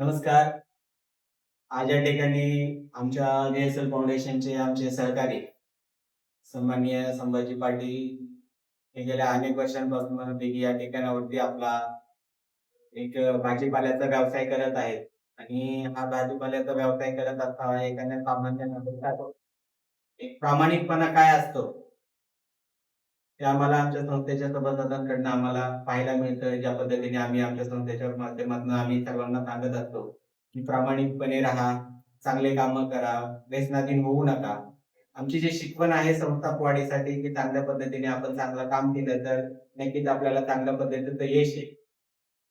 नमस्कार. आज या ठिकाणी आमच्या जेएसएल फाउंडेशनचे आमचे सहकारी सन्माननीय संभाजी पाटील हे गेल्या अनेक वर्षांपासून की या ठिकाणावरती आपला एक भाजीपाल्याचा व्यवसाय करत आहेत. आणि हा भाजीपाल्याचा व्यवसाय करत असताना एखाद्या सामान्य नागरिकाचा एक प्रामाणिकपणा काय असतो? ते आम्हाला आमच्या संस्थेच्या सभासदांकडनं आम्हाला पाहायला मिळतं. ज्या पद्धतीने आम्ही आमच्या संस्थेच्या माध्यमातून आम्ही सर्वांना सांगत असतो की प्रामाणिकपणे राहा चांगले काम करा व्यसनाधीन होऊ नका. आमची जी शिकवण आहे संस्था वाढीसाठी की चांगल्या पद्धतीने आपण चांगलं काम केलं तर नक्कीच आपल्याला चांगल्या पद्धतीचं यश येईल.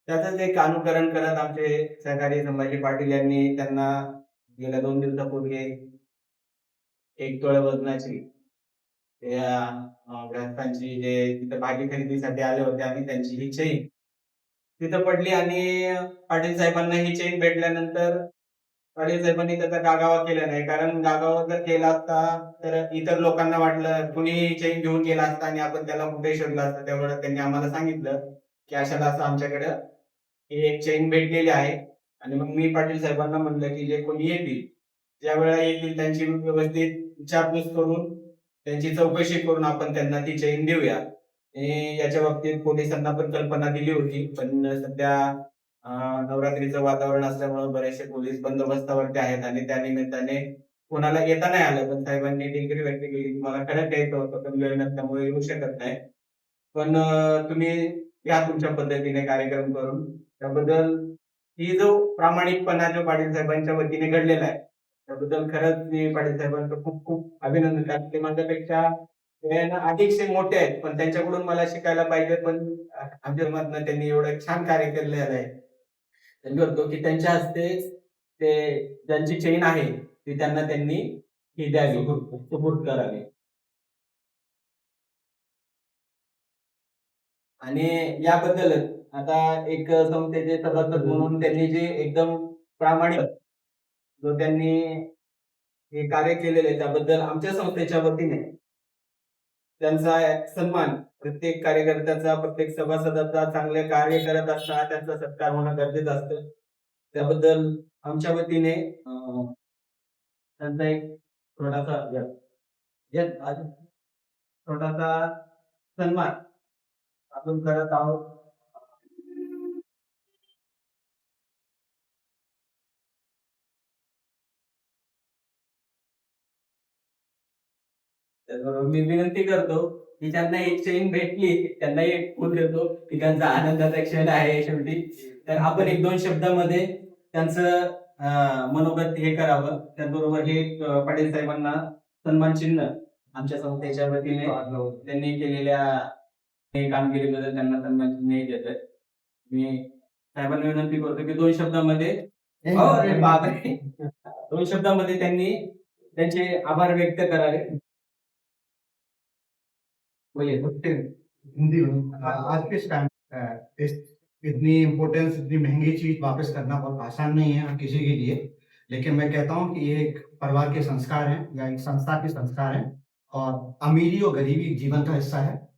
त्याचंच एक अनुकरण करत आमचे सहकारी संभाजी पाटील यांनी त्यांना गेल्या दोन दिवसापूर्वी एक तोळ्या वजनाची या अं, ग्रंथांची जे तिथे भागी खरेदीसाठी आले होते आणि त्यांची ही चेन. तिथं पडली आणि पाटील साहेबांना ही चेन भेटल्यानंतर पाटील साहेबांनी त्याचा गागावा केला नाही. कारण गागावा जर केला असता तर इतर लोकांना वाटलं कुणी चेन घेऊन गेला असता आणि आपण त्याला कुठे शोधला असता. तेवढं त्यांनी आम्हाला सांगितलं की अशाला असं आमच्याकडं ही एक चेन भेटलेली आहे. आणि मग मी पाटील साहेबांना म्हणलं की जे कोणी येतील ज्या वेळा येतील त्यांची व्यवस्थित विचारपूस करून त्यांची चौकशी करून आपण त्यांना ती चैन देऊया. आणि याच्या बाबतीत पोलिसांना पण कल्पना दिली होती पण सध्या नवरात्रीचं वातावरण असल्यामुळे बरेचसे पोलीस बंदोबस्तावरती आहेत आणि त्या निमित्ताने कोणाला येता नाही आलं. पण साहेबांनी डिग्री व्यक्त केली. मला खरंच यायचं होतं पण वेळ नसल्यामुळे येऊ शकत नाही. पण तुम्ही या तुमच्या पद्धतीने कार्यक्रम करून त्याबद्दल ही जो प्रामाणिकपणा जो पाटील साहेबांच्या वतीने घडलेला आहे त्याबद्दल खरंच मी पाटील साहेबांचं खूप खूप अभिनंदन. कारण ते माझ्यापेक्षा वयानं मोठे आहेत. पण त्यांच्याकडून मला शिकायला पाहिजे. पण आमच्या मधनं त्यांनी एवढं छान कार्य केलेलं आहे. त्यांनी म्हणतो की त्यांच्या हस्ते ते ज्यांची चेन आहे ती त्यांना त्यांनी ही द्यावी. सुपूर्द करावी. आणि याबद्दलच आता एक संस्थेचे सभासद म्हणून त्यांनी जे एकदम प्रामाणिक जो त्यांनी हे कार्य केलेलं आहे त्याबद्दल आमच्या संस्थेच्या वतीने त्यांचा सन्मान प्रत्येक कार्यकर्त्याचा प्रत्येक सभासदाचा चांगले कार्य करत असताना त्यांचा सत्कार होणं गरजेचं असतं. त्याबद्दल आमच्या वतीने त्यांचा एक छोटासा या- छोटासा सन्मान आपण करत आहोत. मी विनंती करतो की ज्यांना एक चेन भेटली त्यांना एक फुल देतो. की त्यांचा आनंदाचा क्षण आहे शेवटी. तर आपण एक दोन शब्दामध्ये त्यांचं मनोगत हे करावं. त्याचबरोबर हे पाटील साहेबांना सन्मान चिन्ह आमच्या संस्थेच्या वतीने त्यांनी केलेल्या कामगिरीबद्दल त्यांना सन्मान चिन्ह हे मी साहेबांना विनंती करतो की दोन शब्दामध्ये हो, दोन शब्दामध्ये त्यांनी त्यांचे आभार व्यक्त करावे. बोलिए हिंदी में। आ- आज के टाइम इतनी इम्पोर्टेंस इतनी महँगी चीज़ वापस करना बहुत आसान नहीं है किसी के लिए। लेकिन मैं कहता हूँ कि ये एक परिवार के संस्कार हैं या एक संस्था के संस्कार हैं और अमीरी और गरीबी जीवन का हिस्सा है।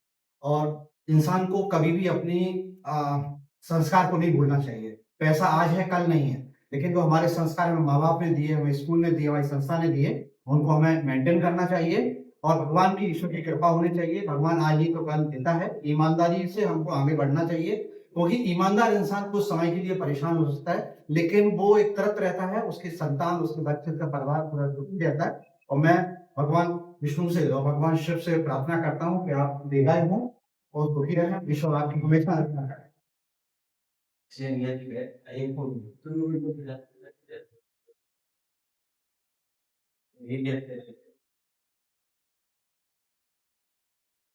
और इंसान को कभी भी अपनी आ, संस्कार को नहीं भूलना चाहिए। पैसा आज है कल नहीं है। लेकिन जो तो हमारे संस्कार हमें माँ बाप ने दिए हमें स्कूल ने दिए हमारी संस्था ने दिए उनको हमें मेंटेन करना चाहिए। और भगवान की ईश्वर की कृपा होनी चाहिए। भगवान आज ही तो कल देता है। ईमानदारी से हमको आगे बढ़ना चाहिए। क्योंकि ईमानदार इंसान कुछ समय के लिए परेशान हो सकता है, लेकिन वो एक तरफ़ रहता है, उसके संतान, उसके बच्चे का परिवार पूरा दुखी रहता है। और मैं भगवान विष्णु से और भगवान शिव से प्रार्थना करता हूँ कि आप दीर्घायु हों और दुखी रहें। विश्व आपकी हमेशा तुम्ही हे। घेतले